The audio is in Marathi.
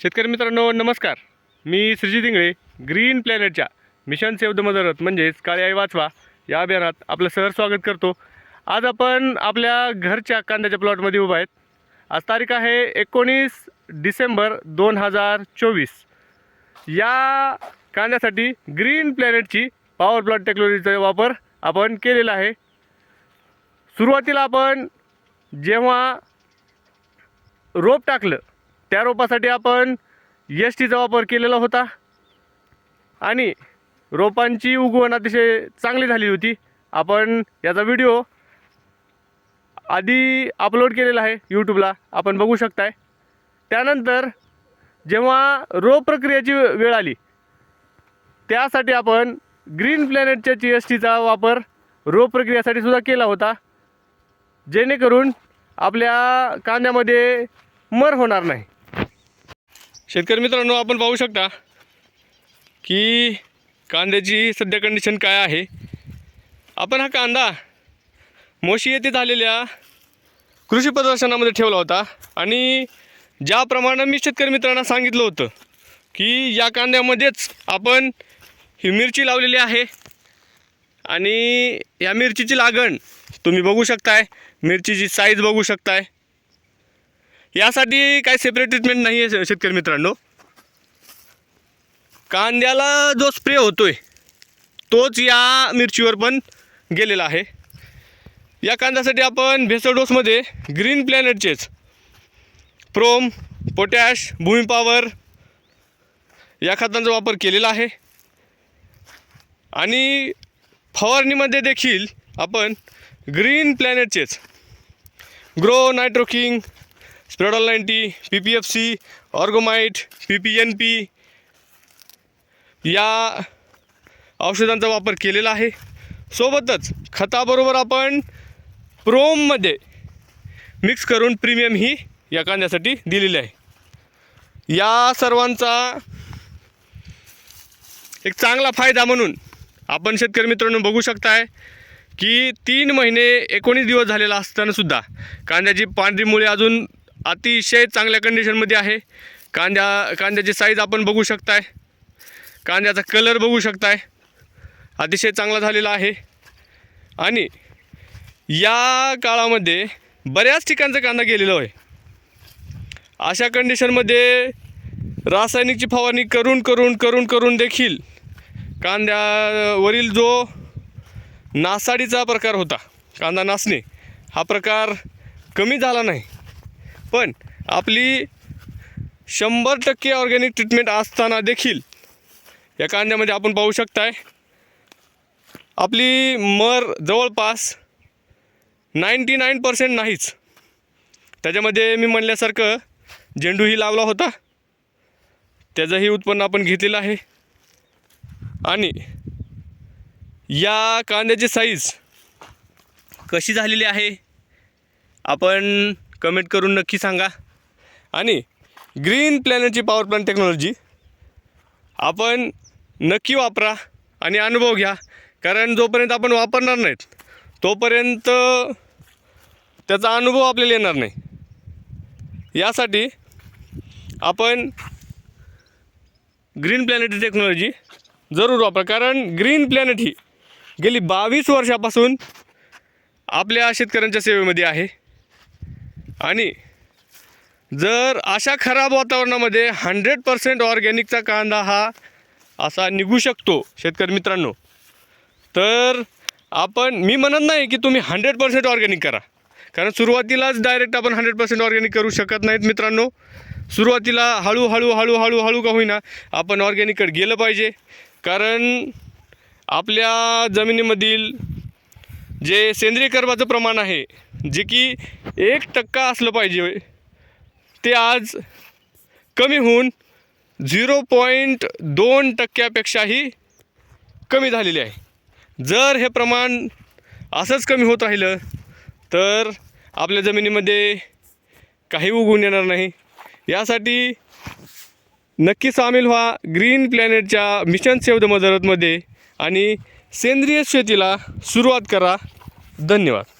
शेतकरी मित्रांनो नमस्कार. मी श्रीजी दिंगळे ग्रीन प्लॅनेटच्या मिशन सेव द मदरत म्हणजेच काळी आई वाचवा या अभियानात आपलं सहर स्वागत करतो. आज आपण आपल्या घरच्या कांद्याच्या प्लॉटमध्ये उभा आहेत. आज तारीख आहे एकोणीस डिसेंबर दोन हजार चोवीस. या कांद्यासाठी ग्रीन प्लॅनेटची पॉवर प्लॉट टेक्नॉलॉजीचा वापर आपण केलेला आहे. सुरुवातीला आपण जेव्हा रोप टाकलं त्या रोपासाठी आपण एस टीचा वापर केलेला होता. आणि रोपांची उगवण अतिशय चांगली झाली होती. आपण याचा व्हिडिओ आधी अपलोड केलेला आहे यूट्यूबला आपण बघू शकताय. त्यानंतर जेव्हा रोप प्रक्रियेची वेळ आली त्यासाठी आपण ग्रीन प्लॅनेटच्या जी एस टीचा वापर रोप प्रक्रियेसाठी सुद्धा केला होता. जेणेकरून आपल्या कांद्यामध्ये मर होणार नाही. शेतकरी मित्रांनो आपण पाहू शकता की कांद्याची सध्या कंडिशन काय आहे? आपण हा कांदा मोशी येथे झालेल्या कृषी प्रदर्शनामध्ये ठेवला होता आणि ज्याप्रमाणे मी शेतकरी मित्रांना सांगितलं होतं की या कांद्यामध्येच आपण ही मिरची लावलेली आहे आणि या मिरचीची लागण तुम्ही बघू शकताय. मिरचीची साईज बघू शकताय. यासाठी काही सेपरेट ट्रीटमेंट नाही आहे शेतकरी मित्रांनो. कांद्याला जो स्प्रे होतोय तोच या मिरचीवर पण गेलेला आहे. या कांद्यासाठी आपण भेसळ डोसमध्ये ग्रीन प्लॅनेटचेच प्रोम पोटॅश भूमी पॉवर या खतांचा वापर केलेला आहे. आणि फवारणीमध्ये देखील आपण green प्लॅनेटचेच grow nitroking spreadol ninety P P F C orgomite P P N P या औषधांचा वापर केलेला आहे. सोबतच खताबरोबर आपण प्रोममध्ये मिक्स करून प्रीमियम ही या कांद्यासाठी दिलेली आहे. या सर्वांचा एक चांगला फायदा म्हणून आपण शेतकरी मित्रांनो बघू शकताय की तीन महिने एकोणीस दिवस झालेला असतानासुद्धा कांद्याची पांढरी मुळे अजून अतिशय चांगल्या कंडिशनमध्ये आहे. कांद्या कांद्याची साईज आपण बघू शकताय. कांद्याचा कलर बघू शकताय. अतिशय चांगला झालेला आहे. आणि या काळामध्ये बऱ्याच ठिकाणचा कांदा गेलेला आहे. अशा कंडिशनमध्ये रासायनिकची फवारणी करून करून करून करून देखील कांद्यावरील जो नासाडीचा प्रकार होता कांदा नासणे हा प्रकार कमी झाला नाही. पण आपली शंभर टक्के ऑर्गॅनिक ट्रीटमेंट असताना देखील या कांद्यामध्ये आपण पाहू शकताय आपली मर जवळपास नाईंटी नाईन पर्सेंट नाहीच. त्याच्यामध्ये मी म्हणल्यासारखं झेंडूही लावला होता. त्याचंही उत्पन्न आपण घेतलेलं आहे. आणि या कांद्याची साईज कशी झालेली आहे? आपण कमेंट करून नक्की सांगा. आणि ग्रीन प्लॅनेटची पॉवर प्लॅन टेक्नॉलॉजी आपण नक्की वापरा आणि अनुभव घ्या. कारण जोपर्यंत आपण वापरणार नाहीत तोपर्यंत त्याचा अनुभव आपल्याला येणार नाही. यासाठी आपण ग्रीन प्लॅनेट टेक्नॉलॉजी जरूर वापरा. कारण ग्रीन प्लॅनेट ही गेली बावीस वर्षापासून आपल्या शेतकऱ्यांच्या सेवेमध्ये आहे. आणि जर अशा खराब वातावरणामध्ये हंड्रेड पर्सेंट ऑर्गॅनिकचा कांदा हा असा निघू शकतो शेतकरी मित्रांनो तर आपण मी म्हणत नाही की तुम्ही हंड्रेड पर्सेंट ऑर्गॅनिक करा. कारण सुरुवातीलाच डायरेक्ट आपण हंड्रेड पर्सेंट ऑर्गॅनिक करू शकत नाहीत मित्रांनो. सुरुवातीला हळूहळू हळूहळू हळू का होईना आपण ऑर्गॅनिककडे गेलं पाहिजे. कारण आपल्या जमिनीमधील जे सेंद्रिय कर्बाचं प्रमाण आहे जे की एक टक्का असलं पाहिजे. ते आज कमी होऊन झिरो पॉईंट दोन टक्क्यापेक्षाही कमी झालेले आहे. जर हे प्रमाण असंच कमी होत राहिलं तर आपल्या जमिनीमध्ये काही उगवून येणार नाही. यासाठी नक्की सामील व्हा ग्रीन प्लॅनेटच्या मिशन सेव द मदरतमध्ये आणि सेंद्रिय शेतीला सुरुवात करा. धन्यवाद.